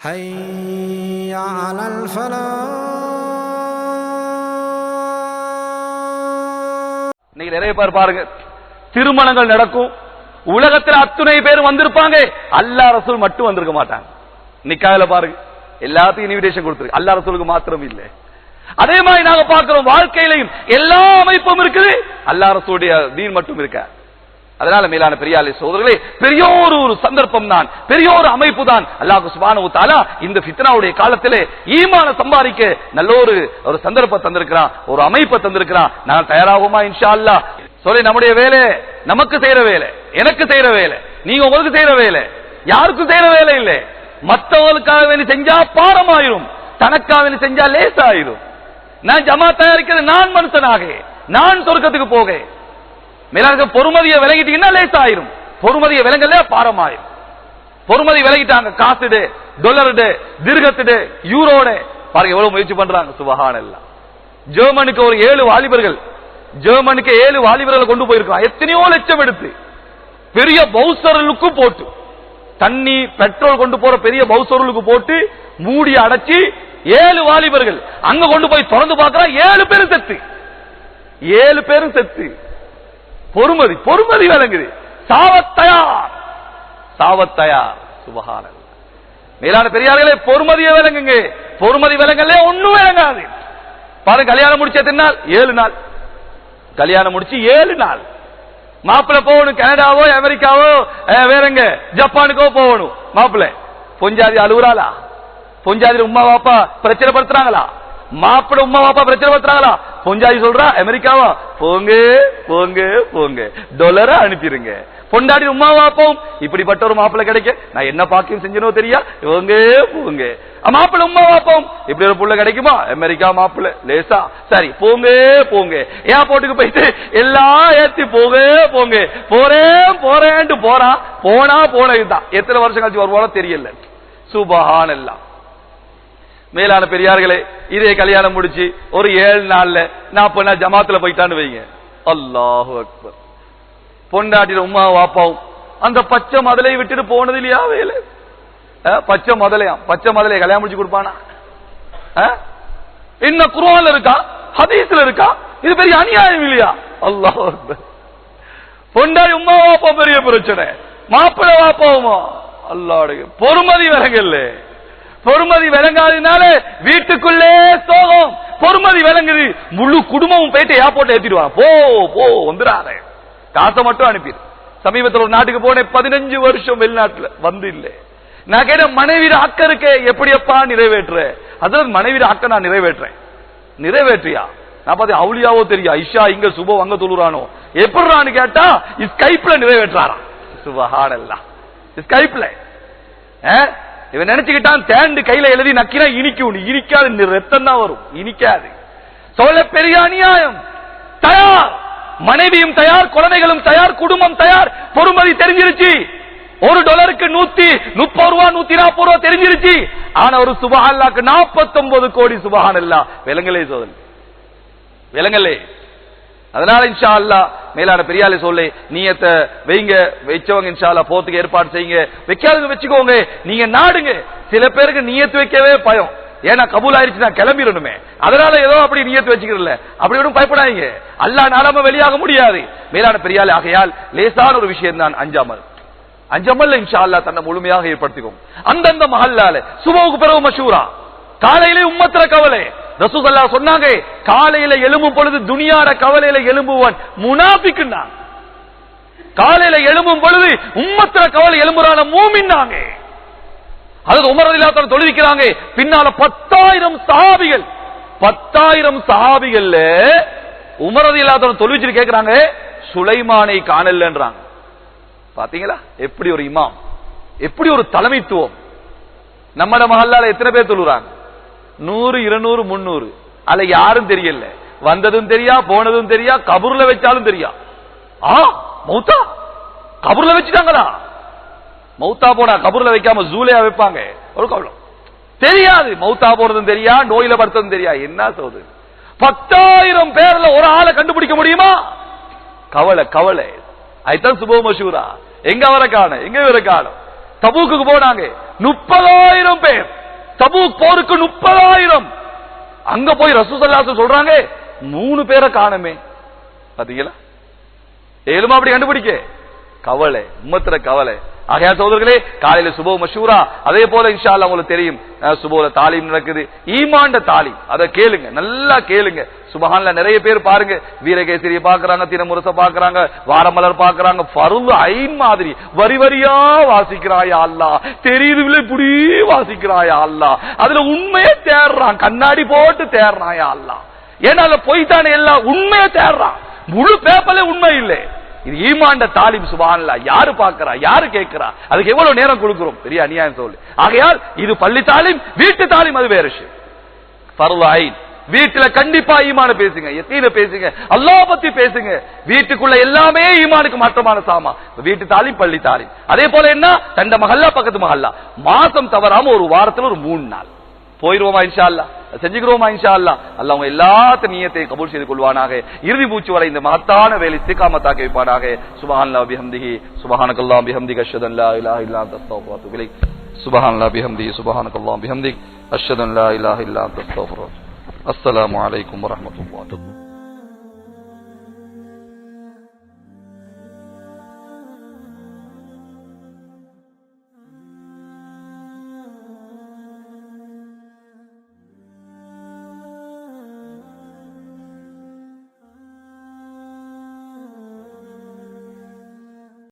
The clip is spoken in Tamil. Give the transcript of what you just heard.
حي على الفلاح இன்னைக்கு நிறைய பேர் பாருங்க திருமணங்கள் நடக்கும் உலகத்துல அத்துணை பேர் வந்திருப்பாங்க அல்லா ரசூல் மட்டும் வந்திருக்க மாட்டாங்க நிக்காயில பாருங்க எல்லாத்தையும் இன்விடேஷன் கொடுத்துருக்கு அல்லா ரசூலுக்கு மாத்திரம் இல்ல அதே மாதிரி நாங்க பார்க்கிறோம் வாழ்க்கையிலையும் எல்லா அமைப்பும் இருக்குது அல்லா ரசூலுடைய தீன் மட்டும் இருக்க அதனால மேலான பெரியாலை சோதர்களே பெரிய ஒரு சந்தர்ப்பம் தான் பெரிய ஒரு அமைப்பு தான். அல்லாஹ் சுபானு தாலா இந்த பித்னாவுடைய காலத்திலே ஈமான சம்பாதிக்க நல்ல ஒரு ஒரு சந்தர்ப்பம் தந்திருக்கிறான் ஒரு அமைப்பை தந்திருக்கிறான். நான் தயாராகுமா இன்ஷா அல்லாஹ் சொல்லி நம்முடைய வேலை நமக்கு செய்யற வேலை எனக்கு செய்யற வேலை நீங்க உங்களுக்கு செய்யற வேலை யாருக்கும் செய்யற வேலை இல்லை. மற்றவர்களுக்காக வேண்டி செஞ்சா பாரமாயிரும் தனக்காக வேண்டி செஞ்சா லேசாயிரும். நான் ஜமா தயாரிக்கிறது நான் மனுஷனாக நான் சொர்க்கத்துக்கு போக மேலாக பொறுமதியை விலகிட்டீங்கன்னா லேசாயிரும். பொறுமதியை விலங்கல பாரமாயிரும். பொறுமதி விலகிட்டாங்க காசுடு டொலருடு திருகத்துடு யூரோடு பாருங்க எவ்வளவு முயற்சி பண்றாங்க. சுபகான் எல்லாம் ஜெர்மனுக்கு ஒரு ஏழு வாலிபர்கள் ஜெர்மனுக்கு ஏழு வாலிபர்களை கொண்டு போயிருக்கான் எத்தனையோ லட்சம் எடுத்து. பெரிய பௌசர்களுக்கும் போட்டு. தண்ணி பெட்ரோல் கொண்டு போற பெரிய பௌசர்களுக்கு போட்டு மூடி அடைச்சி ஏழு வாலிபர்கள். அங்க கொண்டு போய் திறந்து பார்க்கிறான் ஏழு பேரும் செத்து. ஏழு பேரும் செத்து. பொறுமதி பொறுமதி விளங்குது சாவத்தயார். சாவத்தயார். சுபகான மேலான பெரியார்களே பொறுமதியை விளங்குங்க பொறுமதி விளங்கல ஒண்ணும் விளங்காது பாருங்க கல்யாணம் முடிச்ச எத்தனை ஏழு நாள். கல்யாணம் முடிச்சு ஏழு நாள். மாப்பிள்ள போகணும் கனடாவோ அமெரிக்காவோ வேறங்க ஜப்பானுக்கோ போகணும். மாப்பிள்ள பொஞ்சாதி அழுகுறாளா? பொஞ்சாதி உமா பாப்பா பிரச்சனை படுத்துறாங்களா மாப்பிள உமா பாப்பா பிரச்சனை பத்துறாங்களா பொஞ்சாதி சொல்றா அமெரிக்காவா? போங்க போங்க போங்க. டொலரா அனுப்பிடுங்க பொண்டாடி உமா பாப்போம் இப்படிப்பட்ட ஒரு மாப்பிள்ள கிடைக்க நான் என்ன பாக்கியம் செஞ்சனோ தெரியா? போங்க போங்க. அஹ், மாப்பிள்ள உமா பாப்போம் இப்படி ஒரு புள்ள கிடைக்குமா? அமெரிக்கா மாப்பிள்ள லேசா. சரி போங்க போங்க. ஏர்போர்ட்டுக்கு போயிட்டு எல்லாம் ஏத்தி போக போங்க. போறேன் போறேன்ட்டு போறான் போனா போனதுதான். எத்தனை வருஷம் கழிச்சு வருவானோ தெரியல. சுபஹான் எல்லாம் மேலான பெரியார்களே இதே கல்யாணம் முடிச்சு ஒரு ஏழு நாள்ல நாற்பது நாள் ஜமாத்துல போயிட்டான்னு வைங்க. அல்லாஹு அக்பர். பொண்டாட்டின உமா வாப்பாவும் அந்த பச்சை மதலை விட்டுட்டு போனது இல்லையா வேலை? பச்சை மதலையாம் பச்சை மதலையை கல்யாணம் முடிச்சு கொடுப்பானா? என்ன குர்ஆன்ல இருக்கா? ஹதீஸ்ல இருக்கா? இது பெரிய அநியாயம் இல்லையா? அல்லாஹ் அக்பர். பொண்டாடி உமா வாப்பா பெரிய பிரச்சனை. மாப்பிள்ளை வாப்பாவுமா? அல்லாடு பொறுமதி விலங்கல்ல பொறுமதி விளங்காதனால வீட்டுக்குள்ளே சோகம். பொறுமதி விளங்குது. முழு குடும்பமும் போயிட்டு ஏர்போர்ட்ல ஏத்திடுவாங்க போ போ வந்துடாத. காசை மட்டும் அனுப்பிடு. சமீபத்தில் ஒரு நாட்டுக்கு போனேன். பதினஞ்சு வருஷம் வெளிநாட்டுல வந்து இல்லை. நான் கேட்ட மனைவிட அக்க இருக்கே எப்படி எப்பா நிறைவேற்ற அதாவது மனைவிட அக்க நான் நிறைவேற்றேன் நிறைவேற்றியா நான் பார்த்து அவுளியாவோ தெரியா? ஐஷா இங்க சுபோ அங்க தொழுறானோ? எப்படிறான்னு கேட்டா ஸ்கைப்ல நிறைவேற்றாரா சுபஹானல்லாஹ் ஸ்கைப்ல இவன் நினைச்சுக்கிட்டான் தேண்டு கையில எழுதி நக்கினா இனிக்கும் இனிக்காது ரத்தம் தான் வரும். இனிக்காது. சோழ பெரிய அநியாயம். தயார். மனைவியும் தயார் குழந்தைகளும் தயார் குடும்பம் தயார். பொறுமதி தெரிஞ்சிருச்சு. ஒரு டாலருக்கு நூத்தி முப்பது ரூபா நூத்தி நாற்பது ரூபா தெரிஞ்சிருச்சு. ஆனா ஒரு சுபஹால்லாக்கு நாற்பத்தொன்பது கோடி சுபஹான் இல்லா விலங்கலே சோதனை. விலங்கலே அதனால இன்ஷா அல்லாஹ் மேலான பெரியாலே சொல்லு நீயத்தை வைங்க வச்சவங்க இன்ஷா அல்லா போத்துக்கு ஏற்பாடு செய்யுங்க. வைக்காதவங்க வச்சுக்கோங்க நீங்க நாடுங்க. சில பேருக்கு நீயத்து வைக்கவே பயம். ஏன்னா கபூல் ஆயிடுச்சு நான் கிளம்பிடணுமே. அதனால ஏதோ அப்படி நியத்து வச்சுக்கிறல அப்படி ஒன்றும் பயப்படாதீங்க. அல்லாஹ் நாடாம வெளியாக முடியாது. மேலான பெரியாலே ஆகையால் லேசான ஒரு விஷயம் தான் அஞ்சாமல் அஞ்சமல் இன்ஷா அல்லாஹ் தன்னை முழுமையாக ஏற்படுத்திக்கும். அந்தந்த மஹல்லால சுபவுக்கு பிறகு மஷூரா. காலையிலே உம்மத்திர கவலை. ரசூசல்லா சொன்னாங்க காலையில எழும்பும் பொழுது துனியாட கவலையில எழும்புவன். முனாபிக்குன்னா காலையில எழும்பும் பொழுது உம்மத்திர கவலை எழும்புறான மூமின்னாங்க. அதாவது உமர் தொழுவிக்கிறாங்க. பின்னால பத்தாயிரம் சஹாபிகள். பத்தாயிரம் சஹாபிகள்ல உமரதி இல்லாதவன் தொழுவிச்சு கேட்கிறாங்க சுலைமானை காணலன்றாங்க. பாத்தீங்களா? எப்படி ஒரு இமாம்? எப்படி ஒரு தலைமைத்துவம்? நம்மட மஹல்லால எத்தனை பேர் தொழுறாங்க நூறு இருநூறு முன்னூறு. அதுல யாரும் தெரியல. வந்ததும் தெரியா போனதும் தெரியா கபூர்ல வச்சாலும் தெரியா. ஆ மௌத்தா? கபூர்ல வச்சுட்டாங்களா? மௌத்தா போனா கபூர்ல வைக்காம ஜூலையா வைப்பாங்க. ஒரு கவலம். தெரியாது. மௌத்தா போனதும் தெரியா நோயில படுத்ததும் தெரியா. என்ன சொல்றது பத்தாயிரம் பேர்ல ஒரு ஆளை கண்டுபிடிக்க முடியுமா? கவலை கவலை. அதுதான் சுபோ மசூரா. எங்க வர காணும்? எங்க வர காணும்? தபூக்கு போனாங்க. முப்பதாயிரம் பேர். தபூக் போருக்கு முப்பதாயிரம். அங்க போய் ரசூசல்லாசு சொல்றாங்க மூணு பேரை காணுமே. பாத்தீங்களா? ஏழுமா அப்படி கண்டுபிடிக்க? கவலை உம்மத்துல கவலை. ஆகையா சோதர்களே காலையில சுபோ மஷூரா அதே போல இன்ஷா உங்களுக்கு தெரியும். சுபோல தாலீம் நடக்குது. ஈமாண்ட தாலீம். அதை கேளுங்க நல்லா கேளுங்க. சுபஹான்ல நிறைய பேர் பாருங்க. வீரகேசரிய பாக்குறாங்க தினமுரச பாக்குறாங்க வாரமலர் பாக்குறாங்க பருவ ஐன் மாதிரி வரி வரியா வாசிக்கிறாயா அல்லா தெரியுதுல இப்படி வாசிக்கிறாயா அல்லா அதுல உண்மையை தேடுறான் கண்ணாடி போட்டு தேடுறாயா அல்லா ஏன்னா அதுல பொய்தானே எல்லாம் உண்மையை தேடுறான். முழு பேப்பர்ல உண்மை இல்லை. இது ஈமாண்ட தாலிம் சுபான்ல யாரு பாக்குறா யாரு கேட்கிறா? அதுக்கு எவ்வளவு நேரம் கொடுக்கிறோம்? பெரிய அநியாயம் சொல்லு. ஆகையால் இது பள்ளி தாலிம் வீட்டு தாலிம் அது வேற விஷயம். ஃபர்து வீட்டுல கண்டிப்பா ஈமான பேசுங்க. எத்தீன பேசுங்க. அல்லாஹ் பத்தி பேசுங்க. வீட்டுக்குள்ள எல்லாமே ஈமானுக்கு மாற்றமான சாமா. வீட்டு தாலிம் பள்ளி தாலி அதே போல என்ன? தண்ட மகல்லா பக்கத்து மகல்லா மாசம் தவறாம ஒரு வாரத்துல ஒரு மூணு நாள். போயிருவோமா இன்ஷா அல்லா செஞ்சுக்கிறோமா இன்ஷா அல்லா அல்ல அவங்க எல்லாத்த நீயத்தை கபூல் செய்து கொள்வானாக. இறுதி மூச்சு வரை இந்த மகத்தான வேலை இஸ்திகாமத்தாக்கி வைப்பானாக. சுபஹான்லா பிஹம்திஹி சுபஹானகல்லாம் பிஹம்திக அஷ்ஹது அல்லா இலா இல்லா அன்த அஸ்தக்ஃபிருக வ அத்தூபு இலைக். சுபஹானல்லா பிஹம்திஹி சுபஹானக்கல்லாம் பிஹம்திக் அஷ்ஹது அல்லா இலா இல்லா அன்த அஸ்தக்ஃபிருக அஸ்ஸலாமு அலைக்கும் வரஹ்மத்துல்லாஹி